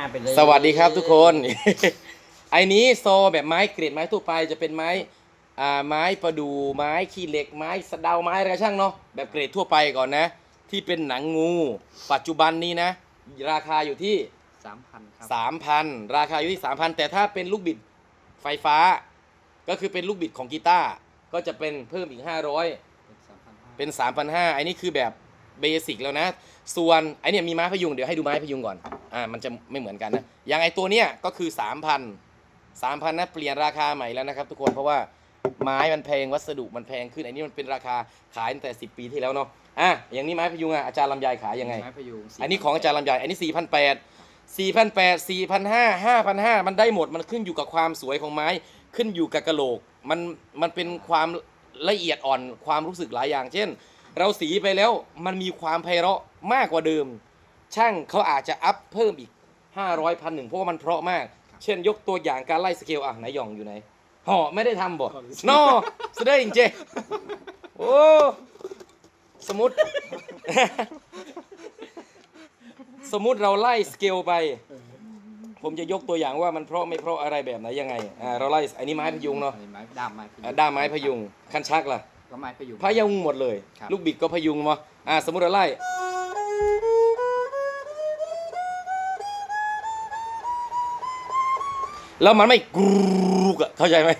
ห้าไปเลยสวัสดีครับทุกคน ไอ้นี้โซแบบไม้เกรดไม้ทั่วไปจะเป็นไม้อ่าไม้ประดู่ไม้ขี้เหล็กไม้สะเดาไม้อะไรก็ช่างเนาะแบบเกรดทั่วไปก่อนนะ ที่เป็นหนังงู ปัจจุบันนี้นะ ราคาอยู่ที่สามพันครับ3,000ราคาอยู่ที่3,000แต่ถ้าเป็นลูกบิดไฟฟ้า ก็คือเป็นลูกบิดของกีตาร์ก็จะเป็นเพิ่มอีก500เป็นสามพันห้าเป็น3,500ไอ้นี่คือแบบ เบสิกแล้วนะ ส่วนไอเนี่ยมีไม้พยุงเดี๋ยวให้ดูไม้พยุงก่อน อ่า มันจะไม่เหมือนกันนะ อย่างไอตัวเนี้ยก็คือ 3,000 3,000นะเปลี่ยนราคาใหม่แล้วนะครับ ทุกคน เพราะว่าไม้มันแพงวัสดุมันแพงขึ้นอันนี้มันเป็นราคาขายตั้งแต่ 10 ปีที่แล้วเนาะ อะ อย่างนี้ไม้พยุงอะอาจารย์ลำไยขายยังไง ไม้พยุงอันนี้ของอาจารย์ลำไยอันนี้ 4,800 4,800 4,500 5,500 มันได้หมด มันขึ้นอยู่กับความสวยของไม้ ขึ้นอยู่กับกะโหลก มัน มันเป็นความละเอียดอ่อน ความรู้สึกหลายอย่าง เช่น เราสีไปแล้วมันมีความไพเราะมากกว่าเดิม ช่างเขาอาจจะอัพเพิ่มอีก 500พันหนึ่งเพราะว่ามันเพราะมาก เช่นยกตัวอย่างการไล่สเกลอะไหนหย่องอยู่ไหนห่อไม่ได้ทำบ่นอสเดจริงเจโอ้สมมติ สมมุติเราไล่สเกลไป ผมจะยกตัวอย่างว่ามันเพราะไม่เพราะอะไรแบบไหนยังไงอ่าเราไล่อันนี้ไม้พยุงเนาะอัไม้ด้ามไม้พยุงอ่าด้ามไม้พยุงคันชักล่ะ ก็ไม้พยุง พยุงหมดเลย ครับ ลูกบิดก็พยุงมาอ่าสมมุติเราไล่แล้วมันไม่กรูกอะเข้าใจไหม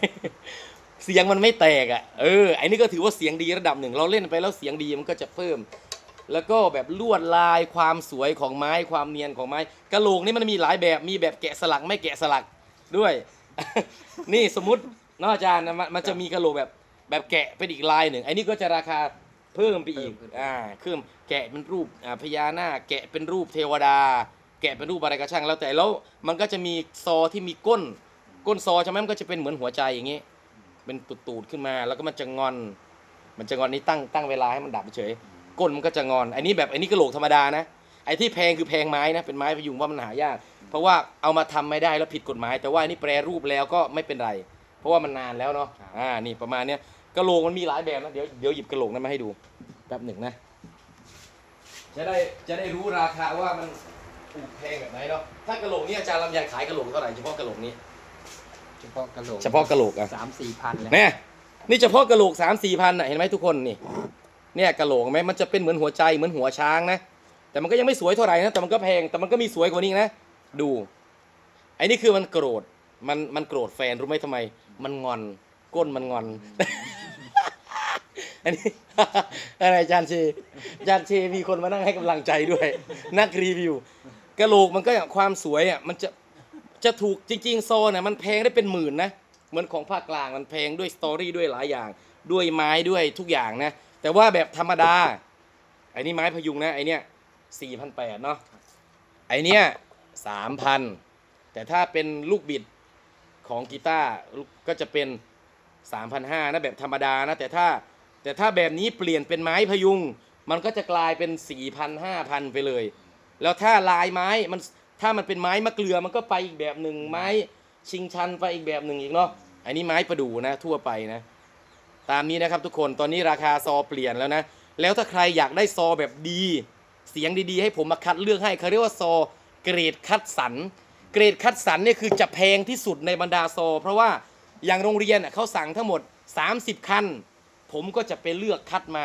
เสียงมันไม่แตกอะเออไอ้นี่ก็ถือว่าเสียงดีระดับหนึ่ง เราเล่นไปแล้วเสียงดีมันก็จะเพิ่ม แล้วก็แบบลวดลายความสวยของไม้ความเนียนของไม้กระโหลกนี่มันมีหลายแบบมีแบบแกะสลักไม่แกะสลักด้วย นี่สมมติเนอะอาจารย์นะมันมันจะมีกระโหลกแบบ แบบแกะเป็นอีกลายหนึ่งไอ้นี่ก็จะราคาเพิ่มไปอีกอ่าเพิ่มแกะเป็นรูปอ่าพญานาคแกะเป็นรูปเทวดา แกะเป็นรูปอะไรก็ช่างแล้วแต่แล้วมันก็จะมีซอที่มีก้น ก้นซอใช่ไหมมันก็จะเป็นเหมือนหัวใจอย่างงี้ เป็นตูดๆขึ้นมา แล้วก็มันจะงอน มันจะงอนนี่ตั้งตั้งเวลาให้มันดับเฉย ก้นมันก็จะงอน อันนี้แบบอันนี้กระโหลกธรรมดานะ ไอ้ที่แพงคือแพงไม้นะ เป็นไม้พยุงว่ามันหายาก เพราะว่าเอามาทำไม่ได้แล้วผิดกฎหมาย แต่ว่าอันนี้แปรรูปแล้วก็ไม่เป็นไร เพราะว่ามันนานแล้วเนาะ อ่า นี่ประมาณเนี้ย กระโหลกมันมีหลายแบบนะ เดี๋ยวเดี๋ยวหยิบกระโหลกนั้นมาให้ดูแป๊บหนึ่งนะ จะได้จะได้รู้ราคาว่ามันถูกแพงแบบไหนเนาะ ถ้ากระโหลกนี้อาจารย์ลำไยขายกระโหลกเท่าไหร่เฉพาะกระโหลกนี้ เฉพาะกระโหลกเฉพาะกระโหลกอะสามสี่พันเลยเนี่ยนี่เฉพาะกระโหลกสามสี่พันอะเห็นไหมทุกคนนี่ เนี่ยกระโหลกเห็นไหมมันจะเป็นเหมือนหัวใจเหมือนหัวช้างนะ แต่มันก็ยังไม่สวยเท่าไหร่นะ แต่มันก็แพง แต่มันก็มีสวยกว่านี้นะ ดู ไอ้นี่คือมันโกรธ มันมันโกรธแฟนรู้ไหมทำไม มันงอน ก้นมันงอน อันนี้ อะไรอาจารย์เชอาจารย์เชมีคนมานั่งให้กำลังใจด้วย นักรีวิวกระโหลกมันก็อย่างความสวยอะมันจะจะถูกจริง ๆ โซนน่ะมันแพงได้เป็นหมื่นนะเหมือนของภาคกลางมันแพงด้วยสตอรี่ด้วยหลายอย่าง ด้วยไม้ด้วยทุกอย่างนะ แต่ว่าแบบธรรมดาไอ้นี่ไม้พยุงนะไอ้เนี้ยสี่พันแปดเนาะไอ้เนี้ยสามพันแต่ถ้าเป็นลูกบิดของกีตาร์ก็จะเป็นสามพันห้านะแบบธรรมดานะ แต่ถ้า แต่ถ้าแบบนี้เปลี่ยนเป็นไม้พยุง มันก็จะกลายเป็นสี่พันห้าพันไปเลย แล้วถ้าลายไม้มันถ้ามันเป็นไม้มะเกลือมันก็ไปอีกแบบหนึ่งไม้ชิงชันไปอีกแบบหนึ่งอีกเนาะอันนี้ไม้ประดู่นะทั่วไปนะ ตามนี้นะครับทุกคนตอนนี้ราคาซอเปลี่ยนแล้วนะ แล้วถ้าใครอยากได้ซอแบบดี เสียงดีๆ ให้ผมมาคัดเลือกให้เขาเรียกว่าซอเกรดคัดสรรเกรดคัดสรรเนี่ยคือจะแพงที่สุดในบรรดาซอ เพราะว่าอย่างโรงเรียนเขาสั่งทั้งหมด 30 คัน ผมก็จะไปเลือกคัดมา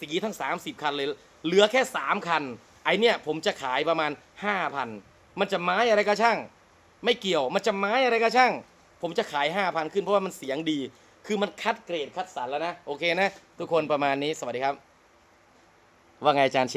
สีทั้ง 30 คันเลย เหลือแค่ 3 คัน ไอเนี่ยผมจะขายประมาณ 5,000 มันจะไม้อะไรก็ช่าง ไม่เกี่ยวมันจะไม้อะไรก็ช่าง ผมจะขาย 5,000 ขึ้นเพราะว่ามันเสียงดี คือมันคัดเกรดคัดสรรแล้วนะ โอเคนะ ทุกคนประมาณนี้สวัสดีครับ ว่าไงอาจารย์เช